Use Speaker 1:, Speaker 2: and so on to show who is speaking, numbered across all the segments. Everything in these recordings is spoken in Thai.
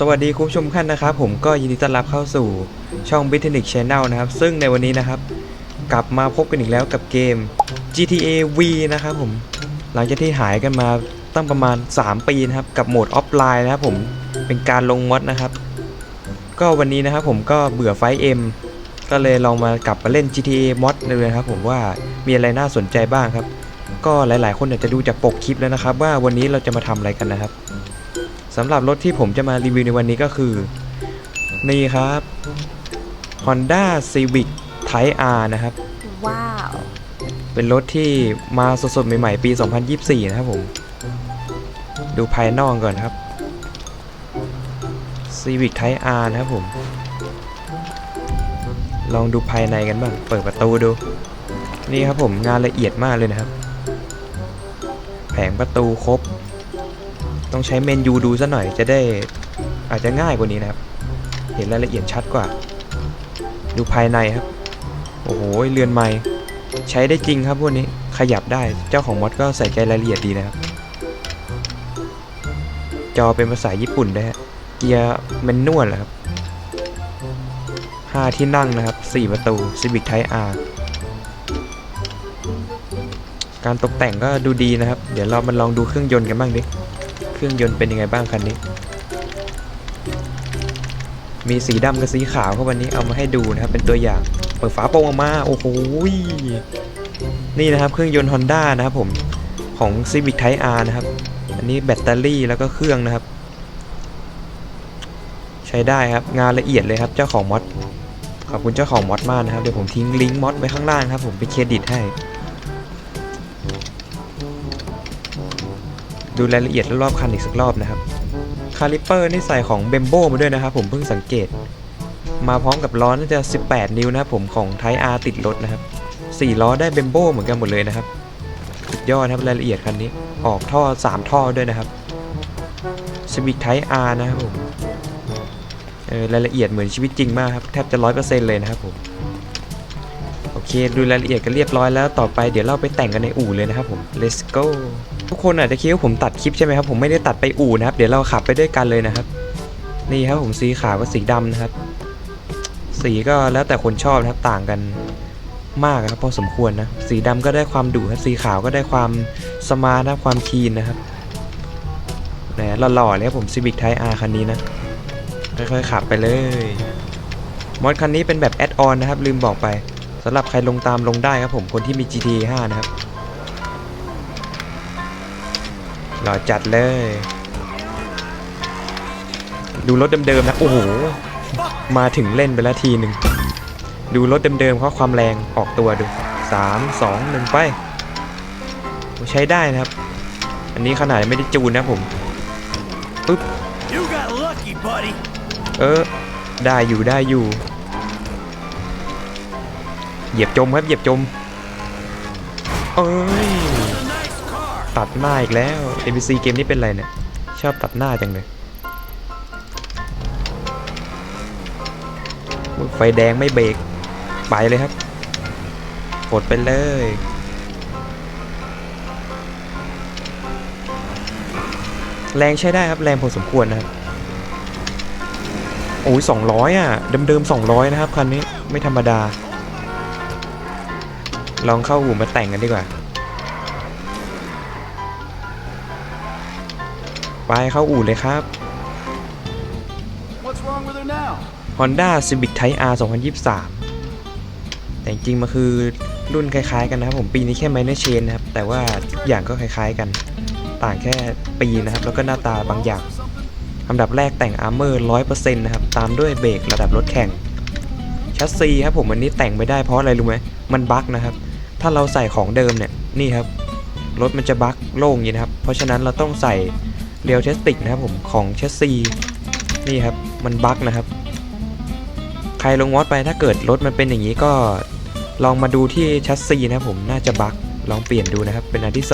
Speaker 1: สวัสดีคุณผู้ชมท่านนะครับ ผมก็ยินดีต้อนรับเข้าสู่ช่อง b i t n i c Channel นะครับ ซึ่งในวันนี้นะครับ กลับมาพบกันอีกแล้วกับเกม GTA V นะครับผมหลังจากที่หายกันมาตั้งประมาณ 3 ปีนะครับ กับโหมดออฟไลน์นะครับผมเป็นการลงมอดนะครับ ก็วันนี้นะครับผมก็เบื่อไฟเอ็มก็เลยลองมากลับมาเล่น GTA มอดเลยนะครับผมว่ามีอะไรน่าสนใจบ้างครับ ก็หลาย ๆ คนอาจจะดูจากปกคลิปแล้วนะครับ ว่าวันนี้เราจะมาทำอะไรกันนะครับ สำหรับรถที่ผมจะมารีวิวในวันนี้ก็คือ นี่ครับ Honda Civic Type R นะครับ
Speaker 2: ว้าว
Speaker 1: เป็นรถที่มาสดๆ ใหม่ๆ ปี 2024 นะครับผม ดูภายนอกก่อนครับ Civic Type R นะครับผม ลองดูภายในกันบ้าง เปิดประตูดู นี่ครับผมงานละเอียดมากเลยนะครับ แผงประตูครบ ต้องใช้เมนยูดูซะหน่อยจะได้อาจจะง่ายกว่านี้นะครับ เห็นรายละเอียดชัดกว่า ดูภายในครับ โอ้โหเรือนไม้ใช้ได้จริงครับพวกนี้ขยับได้เจ้าของมอดก็ใส่ใจรายละเอียดดีนะครับจอเป็นภาษาญี่ปุ่นด้วยฮะเกียร์แมนนวลเหรอครับห้าที่นั่งนะครับสี่ประตู Civic Type R การตกแต่งก็ดูดีนะครับ เดี๋ยวเรามาลองดูเครื่องยนต์กันบ้างดิ รื่องยนต์เป็นยังไงบ้างคันนี้ มีสีดำกับสีขาวครับวันนี้เอามาให้ดูนะครับ เป็นตัวอย่าง เปิดฝาโปร่งออกมา โอ้โหนี่นะครับเครื่องยนต์ Honda นะครับผมของ Civic Type R นะครับ อันนี้แบตเตอรี่แล้วก็เครื่องนะครับ ใช้ได้ครับงานละเอียดเลยครับเจ้าของมอดขอบคุณเจ้าของมอดมากนะครับ เดี๋ยวผมทิ้งลิงก์มอดไว้ข้างล่างครับ ผมไปเครดิตให้ ดูรายละเอียดรอบคันอีกสักรอบนะครับ คาลิปเปอร์นี่ใส่ของเบมโบมาด้วยนะครับผมเพิ่งสังเกต มาพร้อมกับล้อน่าจะ 18 นิ้วนะครับผมของไท R ติดรถนะครับ4ล้อได้เบมโบเหมือนกันหมดเลยนะครับสุดยอดครับรายละเอียดคันนี้ออกท่อ 3 ท่อด้วยนะครับ Civic Type R นะครับผมเออรายละเอียดเหมือนชีวิตจริงมากครับแทบจะ100%เลยนะครับผมโอเค ดูรายละเอียดกันเรียบร้อยแล้วต่อไปเดี๋ยวเราไปแต่งกันในอู่เลยนะครับผม let's go ทุกคนอาจจะคิดว่าผมตัดคลิปใช่ไหมครับผมไม่ได้ตัดไปอู่นะครับ เดี๋ยวเราขับไปด้วยกันเลยนะครับ นี่ครับผมสีขาวกับสีดำนะครับ สีก็แล้วแต่คนชอบนะครับต่างกันมากครับพอสมควรนะ สีดำก็ได้ความดุครับสีขาวก็ได้ความสมาร์ทนะความคีนนะครับแหมหล่อๆเลยครับผม Civic Type R คันนี้นะค่อยๆขับไปเลยมอดคันนี้เป็นแบบแอดออนนะครับ ลืมบอกไปสำหรับใครลงตามลงได้ครับผมคนที่มี GT5 นะครับ หล่อจัดเลย ดูรถเดิมๆนะโอ้โหมาถึงเล่นไปแล้วทีหนึ่งดูรถเดิมๆเขาความแรงออกตัวดูสามสองหนึ่งไปโอ้ใช้ได้นะครับ อันนี้ขนาดไม่ได้จูนนะผมปึ๊บ
Speaker 3: You got lucky, buddy.
Speaker 1: เออได้อยู่ได้อยู่ เหยียบจมครับเหยียบจม เอ้ย
Speaker 3: A nice car.
Speaker 1: ตัดหน้าอีกแล้ว NPC เกมนี้เป็นไรเนี่ย ชอบตัดหน้าจังเลยไฟแดงไม่เบรกไปเลยครับกดไปเลยแรงใช้ได้ครับ แรงพอสมควรนะครับ โอ้ยสองร้อยอะ เดิมๆสองร้อยนะครับ คันนี้ไม่ธรรมดา ลองเข้าอู่มาแต่งกันดีกว่า ไปเข้าอู่เลยครับ
Speaker 3: What's wrong with her now?
Speaker 1: Honda Civic Type R 2023 แต่จริงๆมันคือรุ่นคล้ายๆกันนะครับผมปีนี้แค่ minor change นะครับ แต่ว่าทุกอย่างก็คล้ายๆกัน ต่างแค่ปีนะครับ แล้วก็หน้าตาบางอย่างอันดับแรกแต่ง armor 100%นะครับ ตามด้วยเบรกระดับรถแข่งชัสซีครับผมอันนี้แต่งไม่ได้เพราะอะไรรู้ไหมมันบั๊กนะครับ ถ้าเราใส่ของเดิมเนี่ยนี่ครับรถมันจะบั๊กโล่งอย่างนี้นะครับ เพราะฉะนั้นเราต้องใส่ เรียวเทสติกนะครับผมของชัสซีนี่ครับมันบั๊กนะครับ ใครลงวอดไปถ้าเกิดรถมันเป็นอย่างนี้ก็ลองมาดูที่ชัสซีนะครับผมน่าจะบั๊กลองเปลี่ยนดูนะครับเป็นอันที่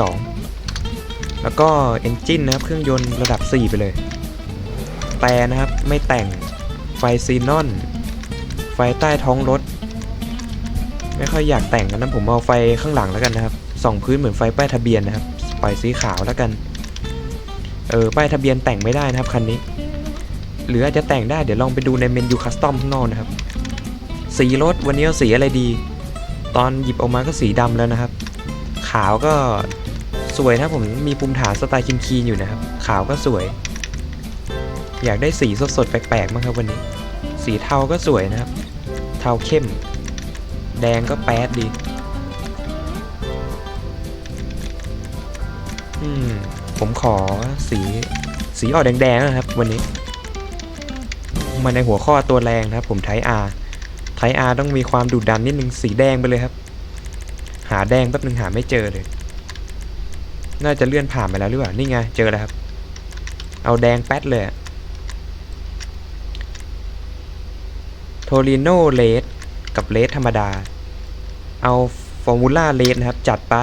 Speaker 1: 2 แล้วก็เอนจินนะครับเครื่องยนต์ระดับ 4 ไปเลย แต่นะครับไม่แต่งไฟซีนอน ไฟใต้ท้องรถ ไม่ค่อยอยากแต่งกันนะผมเอาไฟข้างหลังแล้วกันนะครับส่องพื้นเหมือนไฟป้ายทะเบียนนะครับปล่อยสีขาวแล้วกัน เออป้ายทะเบียนแต่งไม่ได้นะครับคันนี้ หรืออาจจะแต่งได้เดี๋ยวลองไปดูในเมนูคัสตอมข้างนอกนะครับ สีรถวันนี้เอาสีอะไรดี ตอนหยิบออกมาก็สีดำแล้วนะครับ ขาวก็สวยนะผมมีปุ่มฐานสไตล์คินคีนอยู่นะครับ ขาวก็สวย อยากได้สีสดๆแปลกๆมากครับวันนี้ สีเทาก็สวยนะครับ เทาเข้ม แดงก็แป๊ดดี ผมขอสีสีออกแดงๆนะครับ วันนี้ มาในหัวข้อตัวแรงนะครับ ผมไทอาร์ไทอาร์ต้องมีความดุดันนิดนึงสีแดงไปเลยครับ หาแดงแป๊บนึงหาไม่เจอเลย น่าจะเลื่อนผ่านไปแล้วหรือเปล่านี่ไงเจอแล้วครับ เอาแดงแป๊ดเลยโทริโนเลสกับเลสธรรมดา เอาฟอร์มูล่าเลสนะครับ จัดไป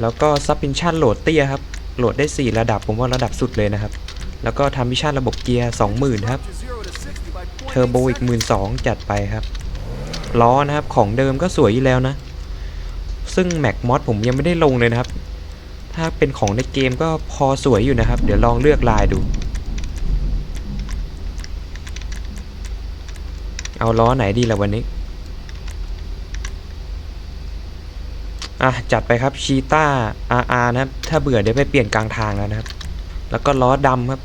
Speaker 1: แล้วก็ซับมิชชั่นโหลดเตี้ยครับ โหลดได้ 4 ระดับผมว่าระดับสุดเลยนะครับ แล้วก็ทำมิชชั่นระบบเกียร์ 20,000 ครับ เทอร์โบอีก 12,000 จัดไปครับ ล้อนะครับของเดิมก็สวยอยู่แล้วนะ ซึ่ง Mac Mod ผมยังไม่ได้ลงเลยนะครับ ถ้าเป็นของในเกมก็พอสวยอยู่นะครับ เดี๋ยวลองเลือกลายดู เอาล้อไหนดีล่ะวันนี้ อะจัดไปครับชีต้า RR นะครับ ถ้าเบื่อเดี๋ยวไปเปลี่ยนกลางทางแล้วนะครับ แล้วก็ล้อดำครับ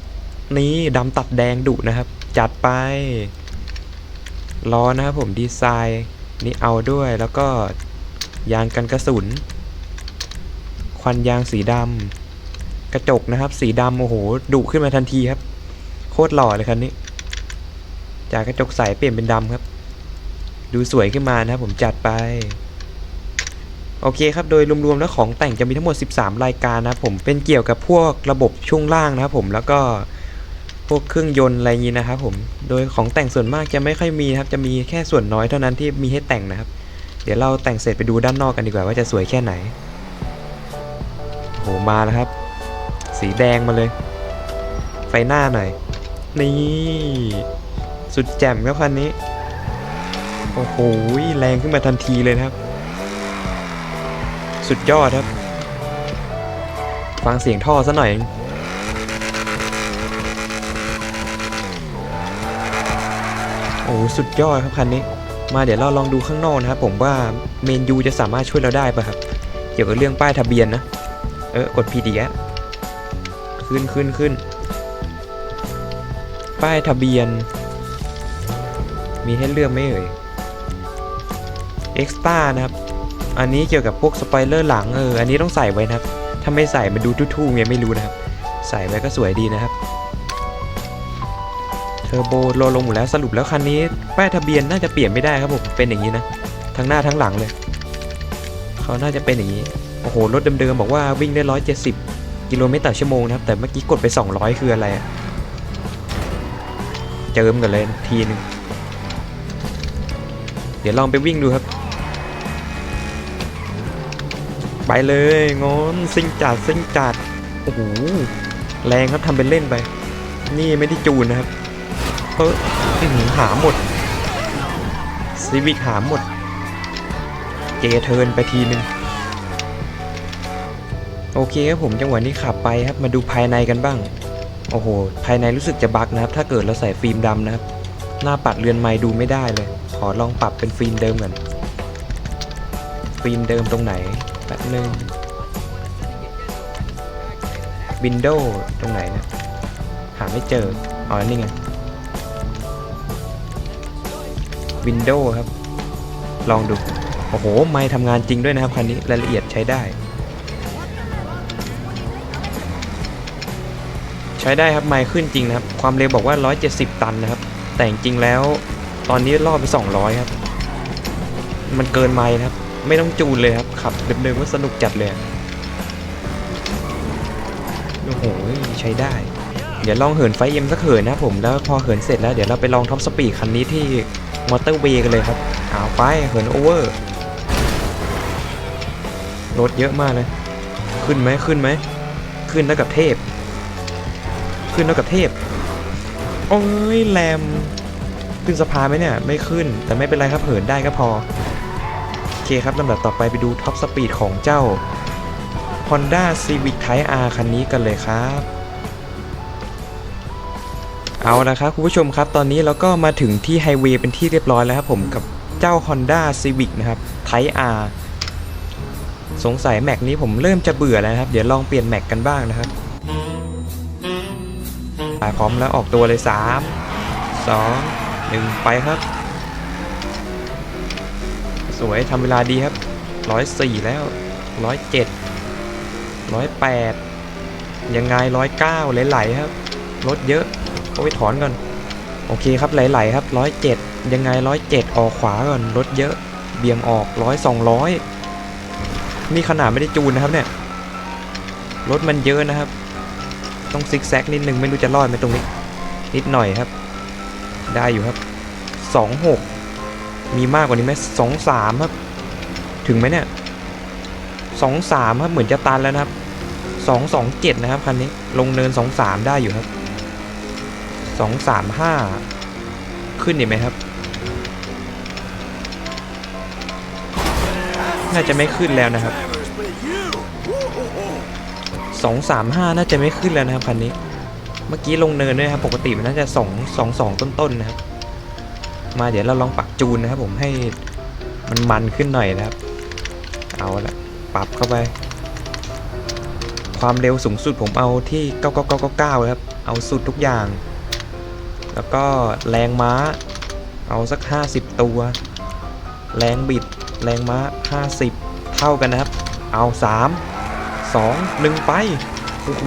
Speaker 1: นี่ดำตัดแดงดุนะครับ จัดไป ล้อนะครับผมดีไซน์นี่เอาด้วยแล้วก็ยางกันกระสุน ควันยางสีดำกระจกนะครับ สีดำโอ้โหดุขึ้นมาทันทีครับ โคตรหล่อเลยคันนี้ จากกระจกใสเปลี่ยนเป็นดำครับ ดูสวยขึ้นมานะครับผมจัดไป โอเคครับ โดยรวมๆแล้วของแต่งจะมีทั้งหมด 13 รายการนะผมเป็นเกี่ยวกับพวกระบบช่วงล่างนะครับผมแล้วก็พวกเครื่องยนต์อะไรนี้นะครับผมโดยของแต่งส่วนมากจะไม่ค่อยมีนะครับจะมีแค่ส่วนน้อยเท่านั้นที่มีให้แต่งนะครับ เดี๋ยวเราแต่งเสร็จไปดูด้านนอกกันดีกว่าว่าจะสวยแค่ไหนโหมาแล้วครับ สีแดงมาเลย ไฟหน้าหน่อย นี่สุดแจ่มครับคันนี้ โอ้โหแรงขึ้นมาทันทีเลยนะครับ สุดยอดครับ ฟังเสียงท่อซะหน่อย โอ้สุดยอดครับคันนี้ มาเดี๋ยวเราลองดูข้างนอกนะครับ ผมว่าเมนยูจะสามารถช่วยเราได้ปะครับ เกี่ยวกับเรื่องป้ายทะเบียนนะ เออกดพีดีแขึ้นขึ้นขึ้น ป้ายทะเบียน มีให้เลือกไหมเอ่ยเอ็กซ์ต้านะครับ อันนี้เกี่ยวกับพวกสปอยเลอร์หลังเอออันนี้ต้องใส่ไว้นะครับ ถ้าไม่ใส่มันดูทู่ๆไงไม่รู้นะครับ ใส่ไว้ก็สวยดีนะครับเทอร์โบโลลงหมดแล้วสรุปแล้วคันนี้ป้ายทะเบียนน่าจะเปลี่ยนไม่ได้ครับผมเป็นอย่างนี้นะทั้งหน้าทั้งหลังเลยเขาน่าจะเป็นอย่างนี้โอ้โหรถเดิมๆบอกว่าวิ่งได้ 170 กิโลเมตรต่อชั่วโมงนะครับแต่เมื่อกี้กดไป 200 คืออะไรอะเจิมกันเลยทีนึงเดี๋ยวลองไปวิ่งดูครับ ไปเลยงอนซิ่งจัดซิ่งจัดโอ้โหแรงครับทำเป็นเล่นไป นี่ไม่ได้จูนนะครับเอออื้อหือหาหมดซีวิกหาหมด เจเทินไปทีนึงโอเคครับผมจังหวะนี้ขับไปครับมาดูภายในกันบ้าง โอ้โห ภายในรู้สึกจะบั๊กนะครับ ถ้าเกิดเราใส่ฟิล์มดำนะครับ หน้าปัดเรือนไม้ดูไม่ได้เลย ขอลองปรับเป็นฟิล์มเดิมก่อนฟิล์มเดิมตรงไหน แป๊บนึงวินโดว์ตรงไหนเนะหาไม่เจออ๋อนี่ไงวินโดว์ครับ ลองดู โอ้โห ไม่ทำงานจริงด้วยนะครับคันนี้รายละเอียดใช้ได้ ใช้ได้ครับไมค์ขึ้นจริงนะครับ ความเร็วบอกว่า 170 ตันนะครับ แต่จริงแล้ว ตอนนี้ล่อไป 200 ครับ มันเกินไมค์นะครับ ไม่ต้องจูนเลยครับ ขับเดิมๆก็สนุกจัดเลยโอ้โหใช้ได้ เดี๋ยวลองเหินไฟเอ็มสักเหินนะผมแล้วพอเหินเสร็จแล้วเดี๋ยวเราไปลองท็อปสปีดคันนี้ที่มอเตอร์เวย์กันเลยครับเอาไปเหินโอเวอร์รถเยอะมากเลย ขึ้นไหมขึ้นไหม ขึ้นแล้วกับเทพ ขึ้นแล้วกับเทพ โอ้ยแรมขึ้นสะพานไหมเนี่ย ไม่ขึ้นแต่ไม่เป็นไรครับเหินได้ก็พอ เคครับลำดับต่อไปไปดูท็อปสปีดของเจ้า Honda Civic Type R คันนี้กันเลยครับ เอาละครับคุณผู้ชมครับ ตอนนี้เราก็มาถึงที่ไฮเวย์เป็นที่เรียบร้อยแล้วครับผมกับเจ้า Honda Civic นะครับ Type R สงสัยแม็กนี้ผมเริ่มจะเบื่อแล้วนะครับ เดี๋ยวลองเปลี่ยนแม็กกันบ้างนะครับไปพร้อมแล้วออกตัวเลย 3 2 1 ไปครับ สวยทำเวลาดีครับ104แล้ว107 108ยังไง109ไหลๆครับรถเยอะเอาไปถอนก่อนโอเคครับไหลๆครับ107ยังไง107ออกขวาก่อนรถเยอะเบี่ยงออก100 200นี่ขนาดไม่ได้จูนนะครับเนี่ยรถมันเยอะนะครับ ต้องซิกแซกนิดนึงไม่รู้จะรอดไหมตรงนี้ นิดหน่อยครับ ได้อยู่ครับ26 มีมากกว่านี้ไหม23ครับ ถึงไหมเนี่ย23ครับเหมือนจะตันแล้วนะครับ227นะครับคันนี้ลงเนิน23ได้อยู่ครับ235ขึ้นอีกไหมครับ น่าจะไม่ขึ้นแล้วนะครับสองสามห้าน่าจะไม่ขึ้นแล้วนะครับคันนี้ เมื่อกี้ลงเนินด้วยครับ ปกติมันน่าจะสองสองสองต้นๆนะครับ มาเดี๋ยวเราลองปรับ จูนนะครับผมให้มันมันขึ้นหน่อยนะครับ เอาละปรับเข้าไป ความเร็วสูงสุดผมเอาที่ 9999ครับ เอาสุดทุกอย่าง แล้วก็แรงม้า เอาสัก 50 ตัว แรงบิด แรงม้า 50 เท่ากันนะครับ เอา3สองหนึ่งไป โอ้โห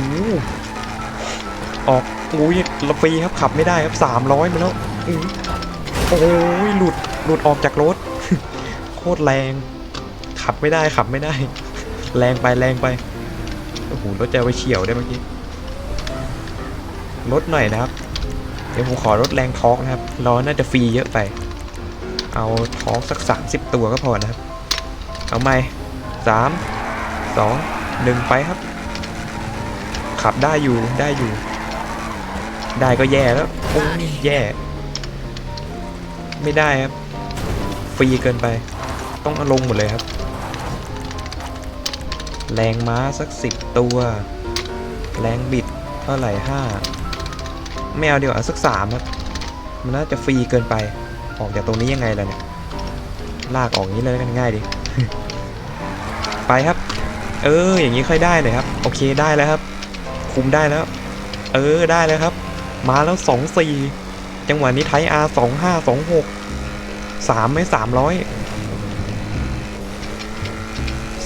Speaker 1: ออกอุ้ยละปีครับขับไม่ได้ครับสามร้อยมาแล้วอือ โอ้ยหลุดหลุดออกจากรถ โคตรแรง ขับไม่ได้ขับไม่ได้ แรงไปแรงไปโอ้โหรถจะไปเฉียวได้เมื่อกี้ลดหน่อยนะครับ เดี๋ยวผมขอลดแรงทอร์กนะครับล้อน่าจะฟรีเยอะไป เอาทอร์กสัก 30 ตัวก็พอนะครับ เอาไหมสามสองหนึ่งไปครับ ขับได้อยู่ได้อยู่ ได้ก็แย่แล้วโอ้ยแย่ ไม่ได้ครับฟรีเกินไป ต้องอาลงหมดเลยครับ แรงม้าสักสิบตัว แรงบิดเท่าไหร่ห้าไม่เอาเดี๋ยวเอาสักสามครับ มันน่าจะฟรีเกินไป ออกจากตรงนี้ยังไงล่ะเนี่ย ลากออกงนี้เลยกันง่ายดีไปครับ เออ อย่างนี้ค่อยได้เลยครับ โอเคได้แล้วครับ คุมได้แล้ว เออได้แล้วครับ มาแล้วสองสี่ จังหวะนี้ไทยอาร์สองห้าสองหกสามไหมสามร้อย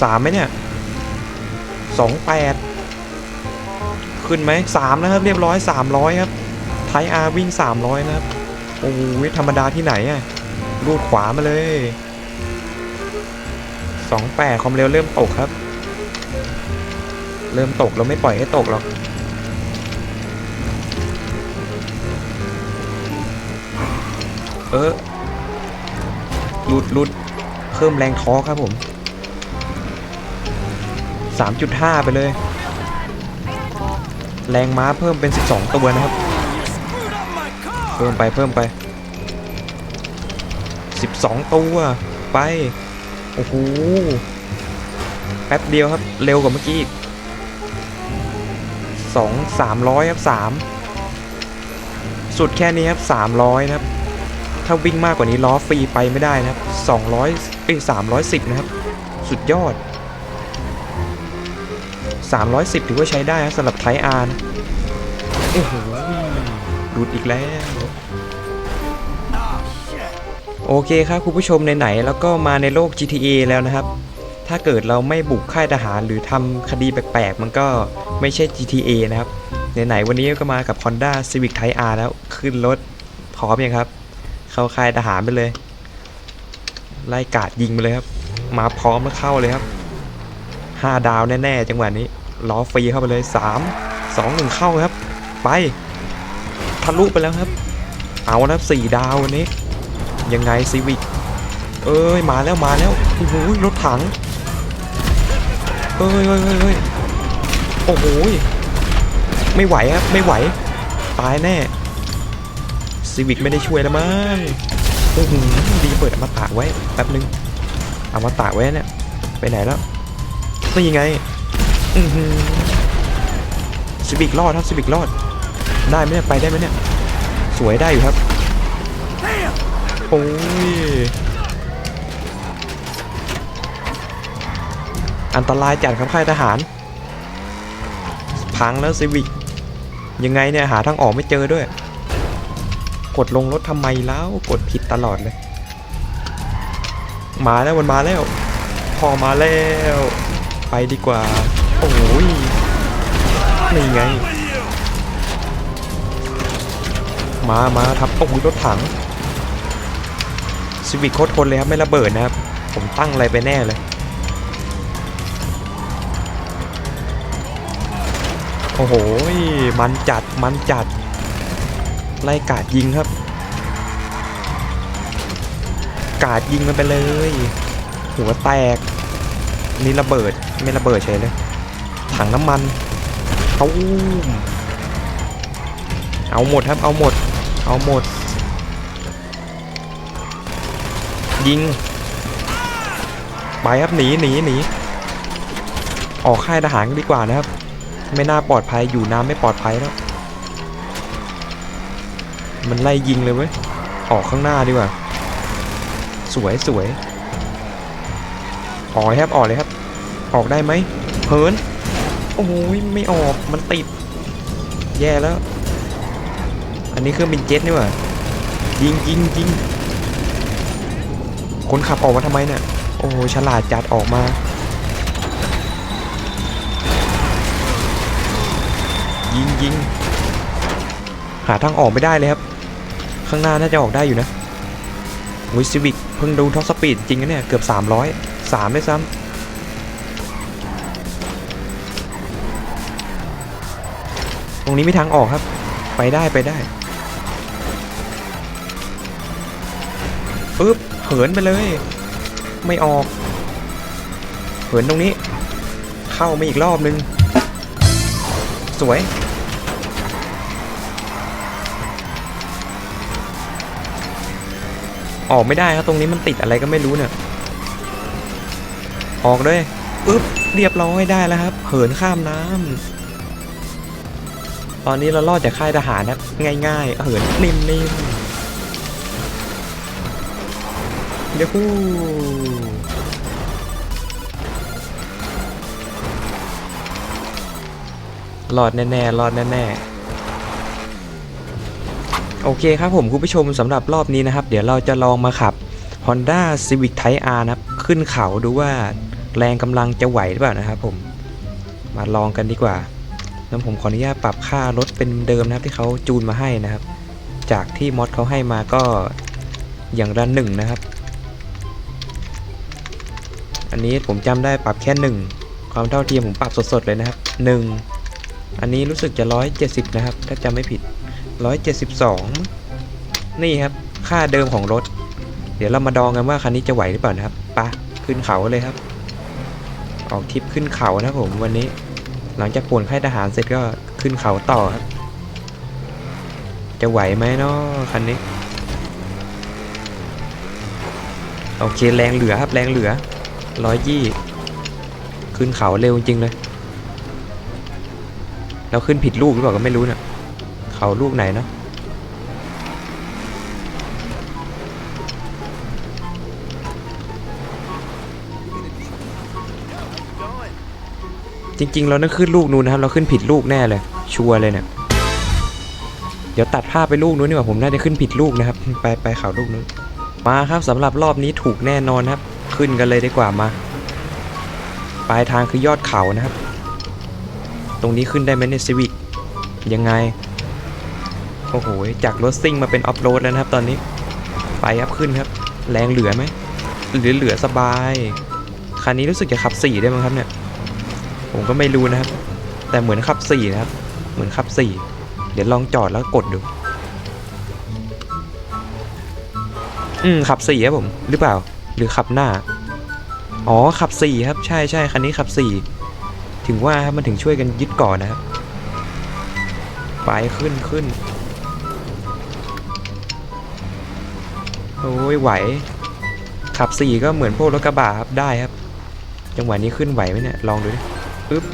Speaker 1: สามไหมเนี่ยสองแปดขึ้นไหมสามนะครับ เรียบร้อยสามร้อยครับ ไทยอาร์วิ่งสามร้อยนะครับ โอ้ยธรรมดาที่ไหนอะรูดขวามาเลยสองแปดความเร็วเริ่มตกครับ เริ่มตกเราไม่ปล่อยให้ตกหรอก เออหลุดหลุดเพิ่มแรงท้อครับผม3.5 ไปเลย แรงม้าเพิ่มเป็น 12 ตัวนะครับ เพิ่มไปเพิ่มไป 12 ตัว ไป โอ้โห แป๊บเดียวครับ เร็วกว่าเมื่อกี้อีกสองสามร้อยครับสามสุดแค่นี้ครับสามร้อยนะครับ ถ้าวิ่งมากกว่านี้ล้อฟรีไปไม่ได้นะครับสองร้อยเอ้ยสามร้อยสิบนะครับ สุดยอดสามร้อยสิบถือว่าใช้ได้ครับสำหรับไทอาร์โอ้โหหลุดอีกแล้วโอเคครับคุณผู้ชมไหนๆแล้วก็มาในโลก GTA แล้วนะครับ ถ้าเกิดเราไม่บุกค่ายทหารหรือทำคดีแปลกๆ มันก็ไม่ใช่ GTA นะครับ ไหนๆวันนี้ก็มากับ Honda Civic Type R แล้วขึ้นรถพร้อมยังครับ เข้าค่ายทหารไปเลย ไล่กาดยิงไปเลยครับ มาพร้อมแล้วเข้าเลยครับ5ดาวแน่ๆจังหวะนี้ล้อฟรีเข้าไปเลย3 2 1เข้าครับ ไปทะลุไปแล้วครับ เอานะครับ4ดาววันนี้ ยังไงซีวิกเอ้ยมาแล้วมาแล้วโอ้โหรถถังเอ้ยเอ้ยเอ้ยเอ้ยโอ้โหไม่ไหวครับไม่ไหว ตายแน่ ซีวิกไม่ได้ช่วยแล้วมั้งโอ้โหดีเปิดอมตะไว้แป๊บนึงเอามาตะไว้เนี่ยไปไหนแล้วนี่ไงอือหือซีวิกรอดครับซีวิกรอด ได้ไหมเนี่ยไปได้ไหมเนี่ยสวยได้อยู่ครับโอ้ยอันตรายจัดครับค่ายทหาร พังแล้วซีวิกยังไงเนี่ยหาทางออกไม่เจอด้วย กดลงรถทำไมแล้วกดผิดตลอดเลย มาแล้วมันมาแล้ว พอมาแล้ว ไปดีกว่า โอ้ยนี่ไง มามาครับโอ้โหรถถังซีวิกโคตรทนเลยครับ ไม่ระเบิดนะครับ ผมตั้งอะไรไปแน่เลยโอ้โห มันจัด มันจัด ไล่กาดยิงครับ กาดยิงมันไปเลย หัวแตก นี่ระเบิดไม่ระเบิดเฉยเลย ถังน้ำมันตู้มเอาหมดครับ เอาหมด เอาหมด ยิง ไปครับหนีหนีหนีออกค่ายทหารดีกว่านะครับ ไม่น่าปลอดภัยอยู่น้ำไม่ปลอดภัยแล้ว มันไล่ยิงเลยเว้ย ออกข้างหน้าดีกว่า สวยสวยออกเลยครับออกเลยครับ ออกได้ไหมเหินโอ้โหไม่ออกมันติด แย่แล้ว อันนี้เครื่องบินเจ็ตนี่หว่ายิงยิงยิงคนขับออกมาทำไมเนี่ยโอ้ฉลาดจัดออกมา ยิงยิงหาทางออกไม่ได้เลยครับ ข้างหน้าน่าจะออกได้อยู่นะวิซิวิกเพิ่งดูท็อปสปีดจริงนะเนี่ย เกือบ 300 3ด้วยซ้ำตรงนี้ไม่ทางออกครับ ไปได้ไปได้ปึ๊บเหินไปเลย ไม่ออก เหินตรงนี้ เข้ามาอีกรอบนึง สวย ออกไม่ได้ครับตรงนี้มันติดอะไรก็ไม่รู้เนี่ย ออกเลยปึ๊บเรียบร้อยได้แล้วครับ เหินข้ามน้ำตอนนี้เราลอดจากค่ายทหารครับ ง่ายๆ เหินนิ่มๆ เดี๋ยวฮู้รอดแน่ๆรอดแน่ๆ โอเคครับผมคุณผู้ชมสำหรับรอบนี้นะครับ เดี๋ยวเราจะลองมาขับ Honda Civic Type R นะครับ ขึ้นเขาดูว่าแรงกำลังจะไหวหรือเปล่านะครับผมมาลองกันดีกว่าแล้วผมขออนุญาตปรับค่ารถเป็นเดิมนะครับที่เขาจูนมาให้นะครับ จากที่มอดเขาให้มาก็อย่างละหนึ่งนะครับ อันนี้ผมจำได้ปรับแค่หนึ่งความเท่าเทียมผมปรับสดๆเลยนะครับหนึ่งอันนี้รู้สึกจะร้อยเจ็ดสิบนะครับ ถ้าจำไม่ผิด 172 นี่ครับ ค่าเดิมของรถ เดี๋ยวเรามาดองกันว่าคันนี้จะไหวหรือเปล่านะครับปะขึ้นเขาเลยครับ ออกทริปขึ้นเขานะผมวันนี้ หลังจากป่วนค่ายทหารเสร็จก็ขึ้นเขาต่อครับ จะไหวไหมเนาะคันนี้ โอเคแรงเหลือครับแรงเหลือร้อยยี่ขึ้นเขาเร็วจริงเลย เราขึ้นผิดลูกหรือเปล่าก็ไม่รู้เนี่ย เขาลูกไหนนะจริง ๆ เราต้องขึ้นลูกนู้นนะครับ เราขึ้นผิดลูกแน่เลย ชัวร์เลยเนี่ย เดี๋ยวตัดภาพไปลูกนู้นดีกว่าผมน่าจะขึ้นผิดลูกนะครับ ไปไปเขาลูกนู้น มาครับสำหรับรอบนี้ถูกแน่นอนครับ ขึ้นกันเลยดีกว่ามา ปลายทางคือยอดเขานะครับ ตรงนี้ขึ้นได้ไหมในซีวิกยังไง โอ้โห จากรถซิ่งมาเป็นออฟโรดแล้วนะครับตอนนี้ ไปครับขึ้นครับ แรงเหลือไหมเหลือเหลือสบาย คันนี้รู้สึกจะขับสี่ได้มั้งครับเนี่ย ผมก็ไม่รู้นะครับ แต่เหมือนขับสี่นะครับ เหมือนขับสี่เดี๋ยวลองจอดแล้วกดดู อืมขับสี่ครับผม หรือเปล่า หรือขับหน้า อ๋อขับสี่ครับ ใช่ใช่คันนี้ขับสี่ถึงว่าครับมันถึงช่วยกันยึดก่อนนะครับ ไปขึ้นขึ้น โอ้ยไหว ขับสี่ก็เหมือนพวกรถกระบะครับได้ครับ จังหวะนี้ขึ้นไหวไหมเนี่ย ลองดูดิปึ๊บ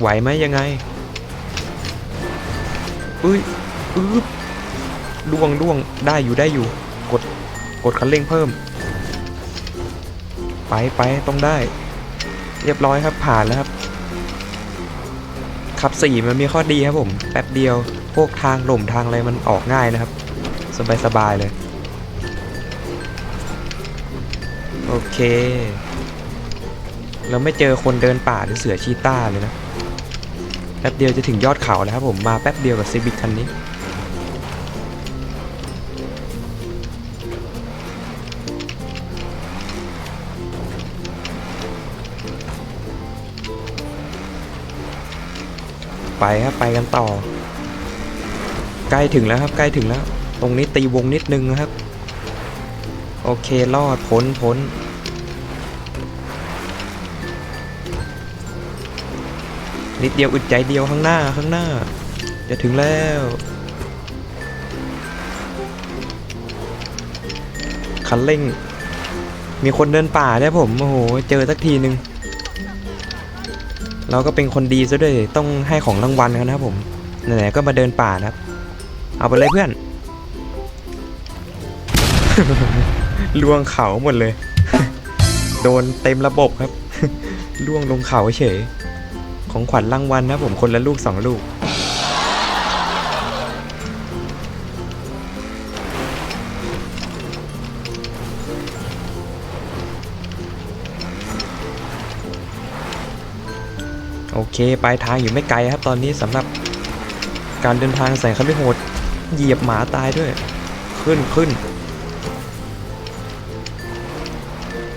Speaker 1: ไหวไหมยังไงอุ้ยปึ๊บด้วงด้วงได้อยู่ได้อยู่ กด กดคันเร่งเพิ่ม ไปไปต้องได้ เรียบร้อยครับผ่านแล้วครับ ขับสี่มันมีข้อดีครับผม แป๊บเดียว พวกทางหล่มทางอะไรมันออกง่ายนะครับ สบายสบายเลย โอเค เราไม่เจอคนเดินป่าหรือเสือชีต้าเลยนะ แป๊บเดียวจะถึงยอดเขาแล้วครับผม มาแป๊บเดียวกับซีบิคคันนี้ ไปครับ ไปกันต่อ ใกล้ถึงแล้วครับ ใกล้ถึงแล้ว ตรงนี้ตีวงนิดนึงนะครับ อเครอดพ้นพ้นนิดเดียวอึดใจเดียวข้างหน้าข้างหน้า จะถึงแล้ว คันเร่ง มีคนเดินป่าเนี่ยผม โอ้โห เจอสักทีหนึ่งเราก็เป็นคนดีซะด้วย ต้องให้ของรางวัลเขานะครับผม ไหนๆก็มาเดินป่านะครับ เอาไปเลยเพื่อน ล่วงเขาหมดเลย โดนเต็มระบบครับ ล่วงลงเขาเฉย ของขวัญรางวัลนะผมคนละลูกสองลูก โอเค ปลายทางอยู่ไม่ไกลครับ ตอนนี้สำหรับการเดินทางแสนคฤโหด เหยียบหมาตายด้วย ขึ้นขึ้น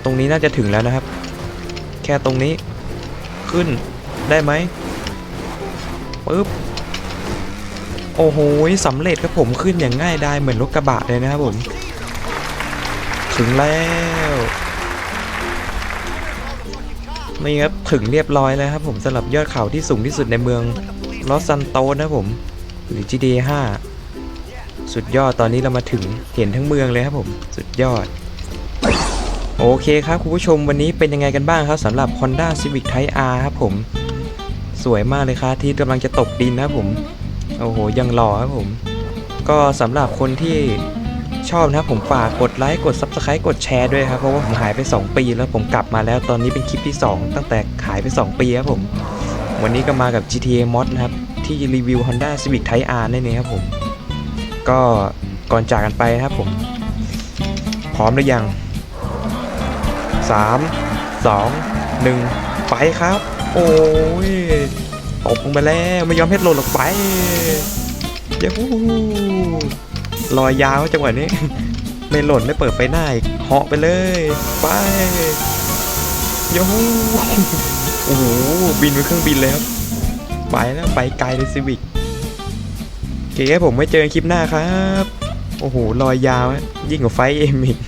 Speaker 1: ตรงนี้น่าจะถึงแล้วนะครับ แค่ตรงนี้ขึ้นได้ไหมปึ๊บโอ้โหสำเร็จครับผมขึ้นอย่างง่ายได้เหมือนรถกระบะเลยนะครับผม ถึงแล้วนี่ครับถึงเรียบร้อยแล้วครับผมสำหรับยอดเขาที่สูงที่สุดในเมืองลอสซันโตนะผม หรือ GTA 5 สุดยอดตอนนี้เรามาถึงเห็นทั้งเมืองเลยครับผม สุดยอด โอเคครับคุณผู้ชมวันนี้เป็นยังไงกันบ้างครับสำหรับ Honda Civic Type R ครับผม สวยมากเลยครับที่กำลังจะตกดินนะผม โอ้โห ยังหล่อครับผม ก็สำหรับคนที่ชอบนะครับผมฝากกดไลค์กด Subscribe กดแชร์ด้วยครับ เพราะว่าผมหายไป 2 ปีแล้วผมกลับมาแล้วตอนนี้เป็นคลิปที่ 2 ตั้งแต่หายไป 2 ปีครับผม วันนี้ก็มากับ GTA Mod นะครับ ที่รีวิว Honda Civic Type R นั่นเองครับผม ก็ก่อนจากกันไปนะครับผม พร้อมหรือยัง 3 2 1 ไปครับ โอ้ยตกลงไปแล้ว ไม่ยอมให้หล่นลงไปยาฮูลอยยาวจังหวะนี้ ไม่หล่นไม่เปิดไฟหน้าอีกเหาะไปเลย ไปยาฮูโอ้โหบินเป็นเครื่องบินเลยครับ ไปแล้วไปไกลเลยซีวิกเคครับผมไว้เจอคลิปหน้าครับ โอ้โหลอยยาว ยิ่งกว่าไฟเอ็มอีก